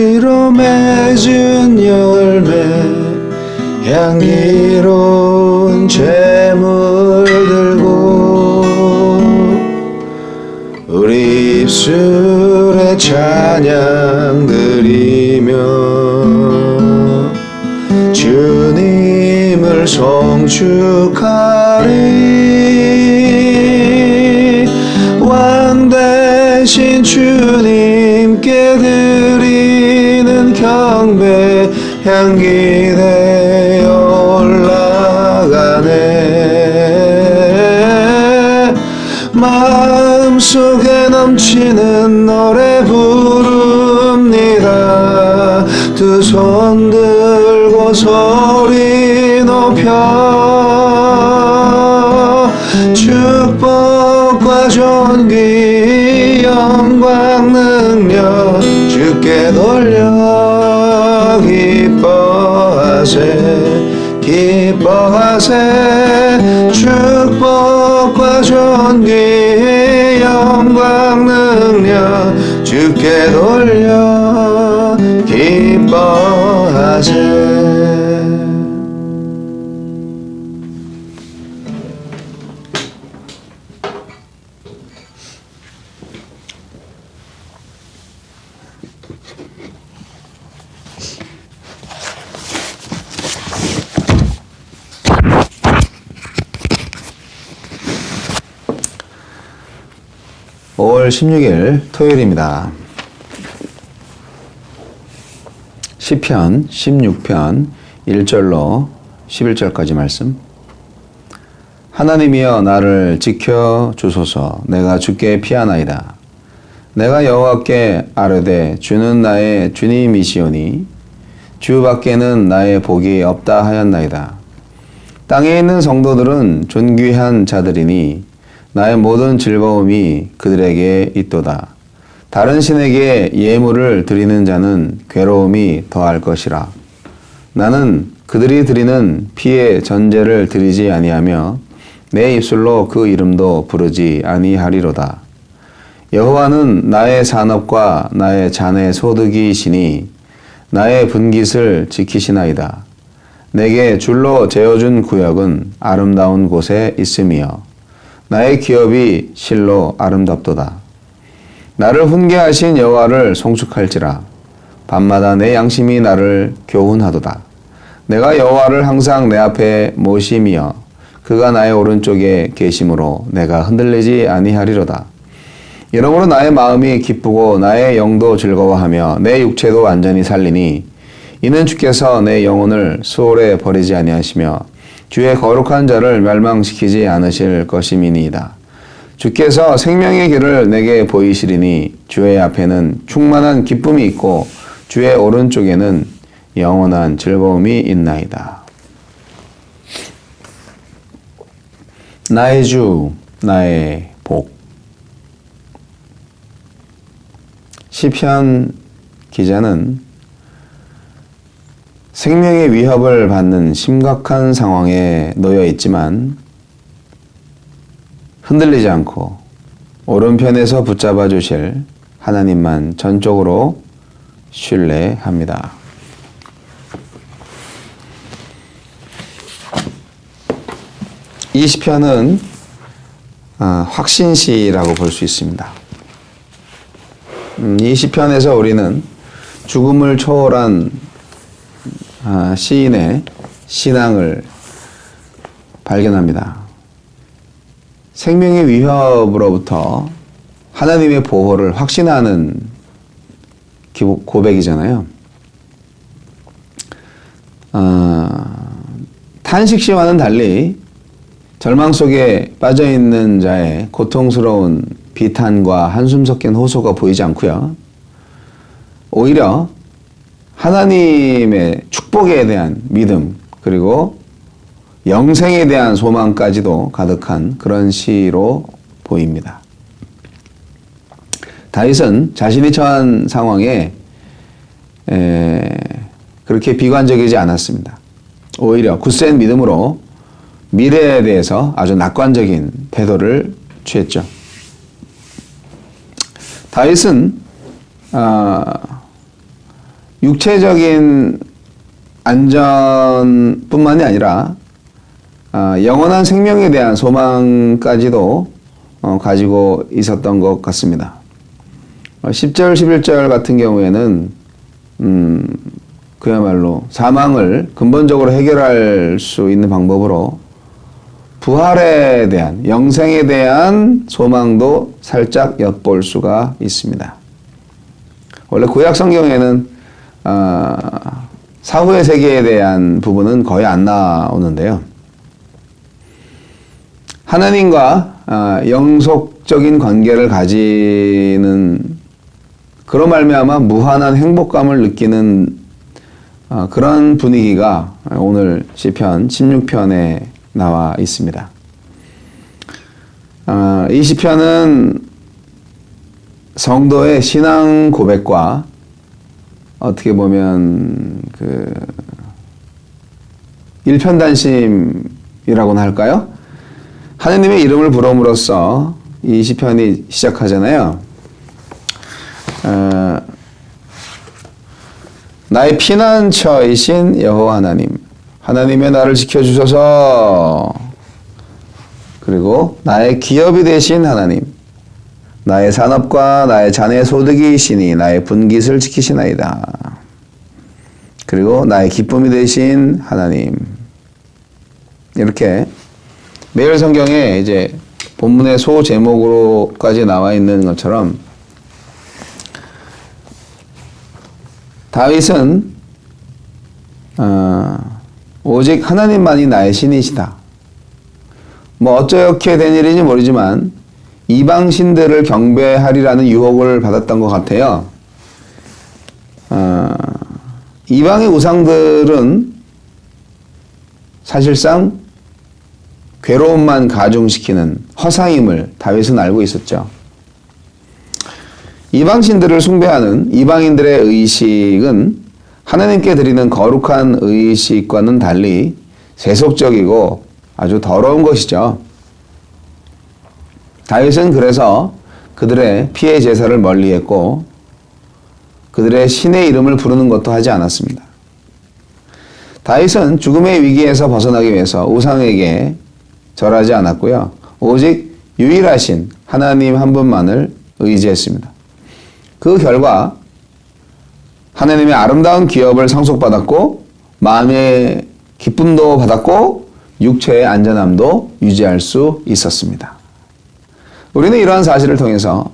씨로 맺은 열매 향기로운 재물 들고 우리 입술에 찬양 드리며 주님을 송축하리. 왕 대신 주님 향기 되어 올라가네. 마음속에 넘치는 노래 부릅니다. 두 손 들고 소리 높여. 축복과 존귀 영광 능력 주께 돌려 기뻐하세 기뻐하세. 축복과 존귀 영광 능력 주께 돌려 기뻐하세 16일 토요일입니다. 시편 16편 1절로 11절까지 말씀. 하나님이여 나를 지켜 주소서 내가 주께 피하나이다. 내가 여호와께 아뢰되 주는 나의 주님이시오니 주 밖에는 나의 복이 없다 하였나이다. 땅에 있는 성도들은 존귀한 자들이니 나의 모든 즐거움이 그들에게 있도다. 다른 신에게 예물을 드리는 자는 괴로움이 더할 것이라. 나는 그들이 드리는 피의 전제를 드리지 아니하며 내 입술로 그 이름도 부르지 아니하리로다. 여호와는 나의 산업과 나의 잔의 소득이시니 나의 분깃을 지키시나이다. 내게 줄로 재어준 구역은 아름다운 곳에 있으며 나의 기업이 실로 아름답도다. 나를 훈계하신 여호와를 송축할지라 밤마다 내 양심이 나를 교훈하도다. 내가 여호와를 항상 내 앞에 모심이여 그가 나의 오른쪽에 계심으로 내가 흔들리지 아니하리로다. 이러므로 나의 마음이 기쁘고 나의 영도 즐거워하며 내 육체도 완전히 살리니 이는 주께서 내 영혼을 수월에 버리지 아니하시며 주의 거룩한 자를 멸망시키지 않으실 것임이니이다. 주께서 생명의 길을 내게 보이시리니 주의 앞에는 충만한 기쁨이 있고 주의 오른쪽에는 영원한 즐거움이 있나이다. 나의 주, 나의 복. 시편 기자는 생명의 위협을 받는 심각한 상황에 놓여 있지만 흔들리지 않고 오른편에서 붙잡아 주실 하나님만 전적으로 신뢰합니다. 이 시편은 아, 확신시라고 볼 수 있습니다. 음, 이 시편에서 우리는 죽음을 초월한 아, 시인의 신앙을 발견합니다. 생명의 위협으로부터 하나님의 보호를 확신하는 고백이잖아요. 어, 탄식 시와는 달리 절망 속에 빠져 있는 자의 고통스러운 비탄과 한숨 섞인 호소가 보이지 않고요. 오히려 하나님의 축복에 대한 믿음 그리고 영생에 대한 소망까지도 가득한 그런 시로 보입니다. 다윗은 자신이 처한 상황에 에, 그렇게 비관적이지 않았습니다. 오히려 굳센 믿음으로 미래에 대해서 아주 낙관적인 태도를 취했죠. 다윗은 아, 육체적인 안전뿐만이 아니라 아, 영원한 생명에 대한 소망까지도 어, 가지고 있었던 것 같습니다. 어, 10절, 11절 같은 경우에는 음, 그야말로 사망을 근본적으로 해결할 수 있는 방법으로 부활에 대한 영생에 대한 소망도 살짝 엿볼 수가 있습니다. 원래 구약 성경에는 아, 사후의 세계에 대한 부분은 거의 안 나오는데요. 하나님과 아, 영속적인 관계를 가지는 그로 말미암아 무한한 행복감을 느끼는 아, 그런 분위기가 오늘 시편 16편에 나와 있습니다. 아, 이 시편은 성도의 신앙 고백과 어떻게 보면 그 일편단심이라고나 할까요? 하느님의 이름을 부름으로써 이 시편이 시작하잖아요. 어, 나의 피난처이신 여호와 하나님, 하나님의 나를 지켜 주셔서 그리고 나의 기업이 되신 하나님, 나의 산업과 나의 자네 소득이 시니 나의 분깃을 지키시나이다. 그리고 나의 기쁨이 되신 하나님. 이렇게 매일 성경에 이제 본문의 소 제목으로까지 나와 있는 것처럼 다윗은 어, 오직 하나님만이 나의 신이시다. 뭐 어쩌게 된 일인지 모르지만 이방 신들을 경배하리라는 유혹을 받았던 것 같아요. 어, 이방의 우상들은 사실상 괴로움만 가중시키는 허상임을 다윗은 알고 있었죠. 이방신들을 숭배하는 이방인들의 의식은 하나님께 드리는 거룩한 의식과는 달리 세속적이고 아주 더러운 것이죠. 다윗은 그래서 그들의 피해 제사를 멀리했고 그들의 신의 이름을 부르는 것도 하지 않았습니다. 다윗은 죽음의 위기에서 벗어나기 위해서 우상에게 절하지 않았고요. 오직 유일하신 하나님 한 분만을 의지했습니다. 그 결과 하나님의 아름다운 기업을 상속받았고 마음의 기쁨도 받았고 육체의 안전함도 유지할 수 있었습니다. 우리는 이러한 사실을 통해서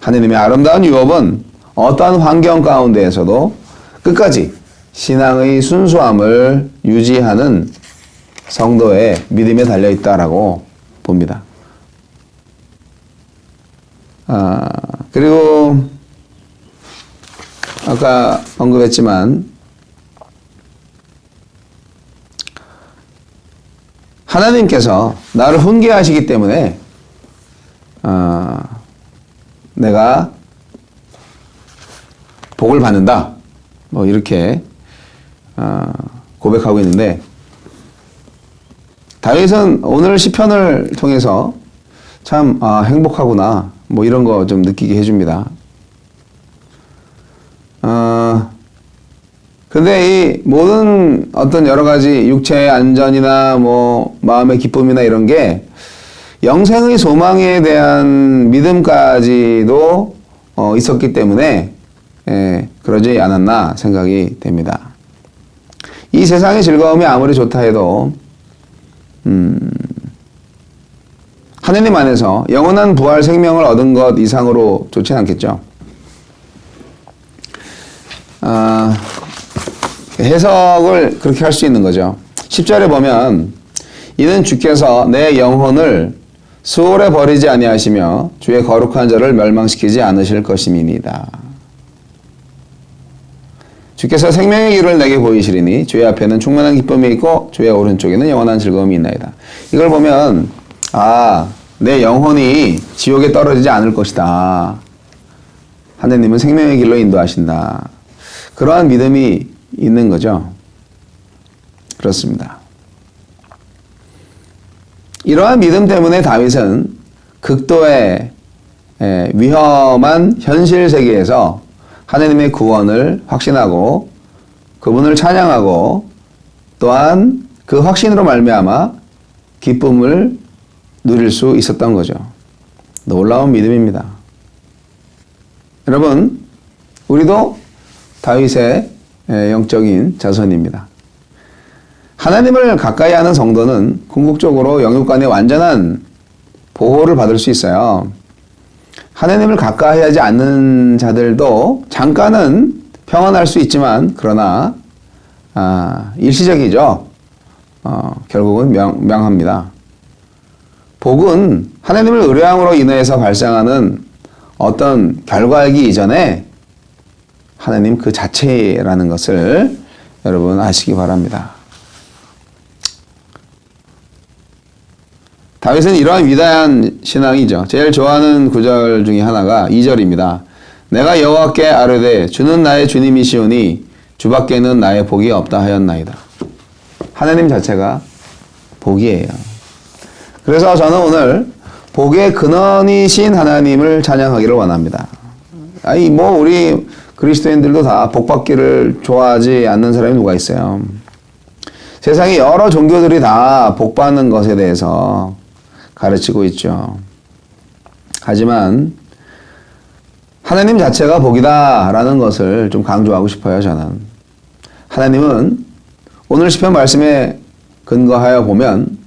하나님의 아름다운 유업은 어떠한 환경 가운데에서도 끝까지 신앙의 순수함을 유지하는 성도의 믿음에 달려 있다라고 봅니다. 아, 그리고 아까 언급했지만 하나님께서 나를 훈계하시기 때문에 아, 내가 복을 받는다. 뭐 이렇게 아, 고백하고 있는데 다윗은 오늘 시편을 통해서 참 아, 행복하구나 뭐 이런 거 좀 느끼게 해줍니다. 아, 근데 이 모든 어떤 여러 가지 육체의 안전이나 뭐 마음의 기쁨이나 이런 게 영생의 소망에 대한 믿음까지도 어, 있었기 때문에 예, 그러지 않았나 생각이 됩니다. 이 세상의 즐거움이 아무리 좋다 해도 음, 하느님 안에서 영원한 부활 생명을 얻은 것 이상으로 좋지는 않겠죠. 아, 해석을 그렇게 할 수 있는 거죠. 10절에 보면 이는 주께서 내 영혼을 수월에 버리지 아니하시며 주의 거룩한 자를 멸망시키지 않으실 것임이니이다. 주께서 생명의 길을 내게 보이시리니 주의 앞에는 충만한 기쁨이 있고 주의 오른쪽에는 영원한 즐거움이 있나이다. 이걸 보면 아, 내 영혼이 지옥에 떨어지지 않을 것이다. 하나님은 생명의 길로 인도하신다. 그러한 믿음이 있는 거죠. 그렇습니다. 이러한 믿음 때문에 다윗은 극도의 에, 위험한 현실 세계에서 하나님의 구원을 확신하고 그분을 찬양하고 또한 그 확신으로 말미암아 기쁨을 누릴 수 있었던 거죠. 놀라운 믿음입니다. 여러분, 우리도 다윗의 에, 영적인 자손입니다. 하나님을 가까이 하는 성도는 궁극적으로 영육간의 완전한 보호를 받을 수 있어요. 하나님을 가까이 하지 않는 자들도 잠깐은 평안할 수 있지만 그러나 아, 일시적이죠. 어, 결국은 명, 명합니다. 복은 하나님을 의뢰함으로 인해서 발생하는 어떤 결과이기 이전에 하나님 그 자체라는 것을 여러분 아시기 바랍니다. 다윗은 이러한 위대한 신앙이죠. 제일 좋아하는 구절 중에 하나가 2절입니다. 내가 여호와께 아뢰되 주는 나의 주님이시오니 주밖에는 나의 복이 없다 하였나이다. 하나님 자체가 복이에요. 그래서 저는 오늘 복의 근원이신 하나님을 찬양하기를 원합니다. 아니 뭐 우리 그리스도인들도 다 복받기를 좋아하지 않는 사람이 누가 있어요? 세상에 여러 종교들이 다 복받는 것에 대해서 가르치고 있죠. 하지만 하나님 자체가 복이다라는 것을 좀 강조하고 싶어요, 저는. 하나님은 오늘 시편 말씀에 근거하여 보면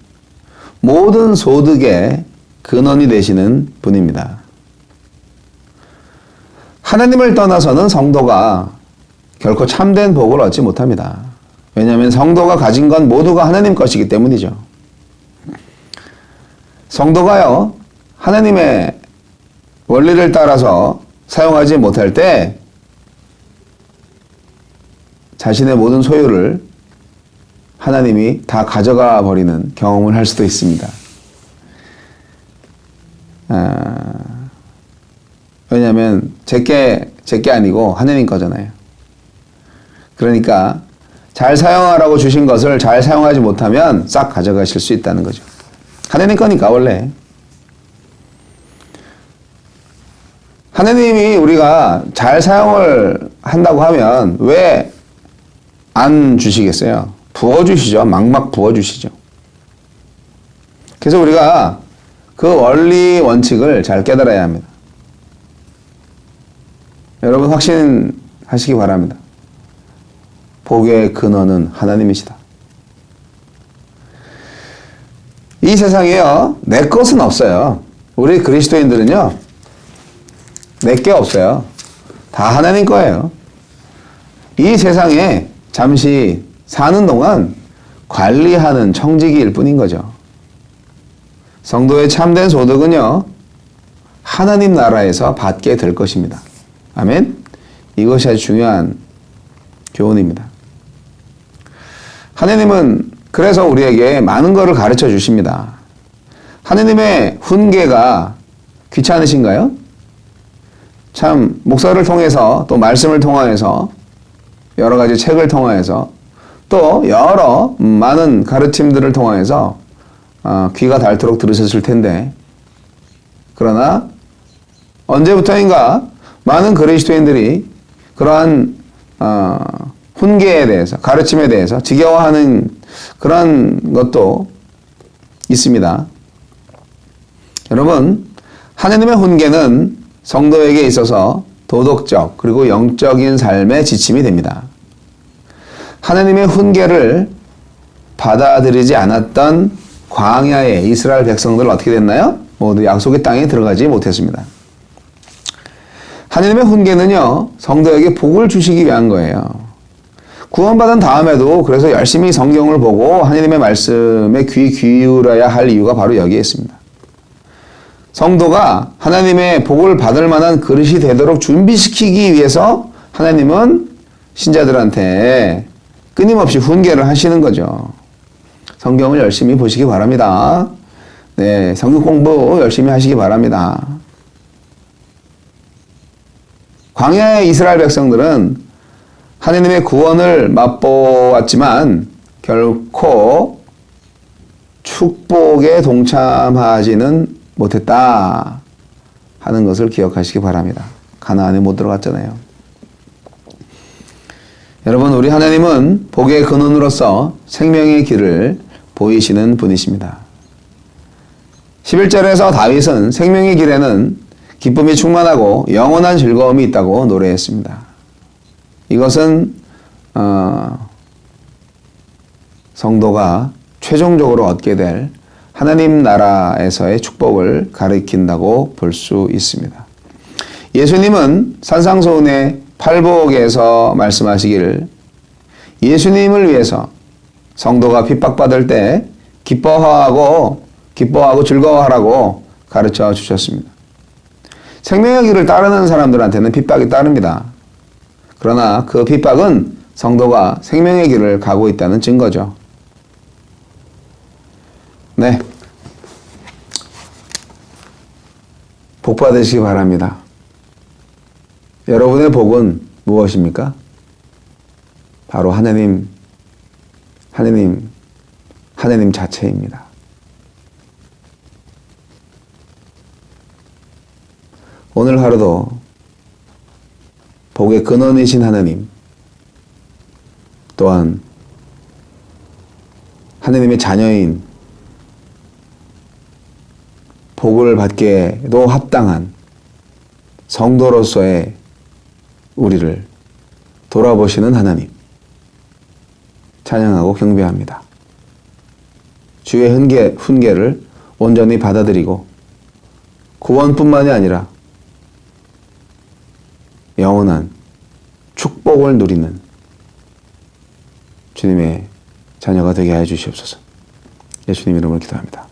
모든 소득의 근원이 되시는 분입니다. 하나님을 떠나서는 성도가 결코 참된 복을 얻지 못합니다. 왜냐하면 성도가 가진 건 모두가 하나님 것이기 때문이죠. 성도가요, 하나님의 원리를 따라서 사용하지 못할 때 자신의 모든 소유를 하나님이 다 가져가 버리는 경험을 할 수도 있습니다. 아, 왜냐하면 제게 제게 아니고 하나님 거잖아요. 그러니까 잘 사용하라고 주신 것을 잘 사용하지 못하면 싹 가져가실 수 있다는 거죠. 하나님 거니까 원래. 하나님이 우리가 잘 사용을 한다고 하면 왜 안 주시겠어요? 부어주시죠. 막막 부어주시죠. 그래서 우리가 그 원리 원칙을 잘 깨달아야 합니다. 여러분 확신하시기 바랍니다. 복의 근원은 하나님이시다. 이 세상에요, 내 것은 없어요. 우리 그리스도인들은요, 내 게 없어요. 다 하나님 거예요. 이 세상에 잠시 사는 동안 관리하는 청지기일 뿐인 거죠. 성도의 참된 소득은요, 하나님 나라에서 받게 될 것입니다. 아멘? 이것이 아주 중요한 교훈입니다. 하나님은 그래서 우리에게 많은 것을 가르쳐 주십니다. 하나님의 훈계가 귀찮으신가요? 참, 목사를 통해서 또 말씀을 통하여서 여러 가지 책을 통하여서 또 여러 많은 가르침들을 통하여서 어, 귀가 닳도록 들으셨을 텐데 그러나 언제부터인가 많은 그리스도인들이 그러한 어, 훈계에 대해서 가르침에 대해서 지겨워하는 그런 것도 있습니다. 여러분 하나님의 훈계는 성도에게 있어서 도덕적 그리고 영적인 삶의 지침이 됩니다. 하나님의 훈계를 받아들이지 않았던 광야의 이스라엘 백성들은 어떻게 됐나요? 모두 약속의 땅에 들어가지 못했습니다. 하나님의 훈계는요, 성도에게 복을 주시기 위한 거예요. 구원받은 다음에도 그래서 열심히 성경을 보고 하나님의 말씀에 귀 기울여야 할 이유가 바로 여기에 있습니다. 성도가 하나님의 복을 받을 만한 그릇이 되도록 준비시키기 위해서 하나님은 신자들한테 끊임없이 훈계를 하시는 거죠. 성경을 열심히 보시기 바랍니다. 네, 성경 공부 열심히 하시기 바랍니다. 광야의 이스라엘 백성들은 하느님의 구원을 맛보았지만 결코 축복에 동참하지는 못했다 하는 것을 기억하시기 바랍니다. 가나안에 못 들어갔잖아요. 여러분 우리 하나님은 복의 근원으로서 생명의 길을 보이시는 분이십니다. 11절에서 다윗은 생명의 길에는 기쁨이 충만하고 영원한 즐거움이 있다고 노래했습니다. 이것은 어, 성도가 최종적으로 얻게 될 하나님 나라에서의 축복을 가리킨다고 볼 수 있습니다. 예수님은 산상소훈의 팔복에서 말씀하시기를 예수님을 위해서 성도가 핍박받을 때 기뻐하고 기뻐하고 즐거워하라고 가르쳐 주셨습니다. 생명의 길을 따르는 사람들한테는 핍박이 따릅니다. 그러나 그 핍박은 성도가 생명의 길을 가고 있다는 증거죠. 네. 복 받으시기 바랍니다. 여러분의 복은 무엇입니까? 바로 하나님, 하나님, 하나님 자체입니다. 오늘 하루도 복의 근원이신 하나님, 또한 하나님의 자녀인 복을 받게도 합당한 성도로서의 우리를 돌아보시는 하나님, 찬양하고 경배합니다. 주의 훈계, 훈계를 온전히 받아들이고 구원뿐만이 아니라 영원한 축복을 누리는 주님의 자녀가 되게 해 주시옵소서. 예수님 이름으로 기도합니다.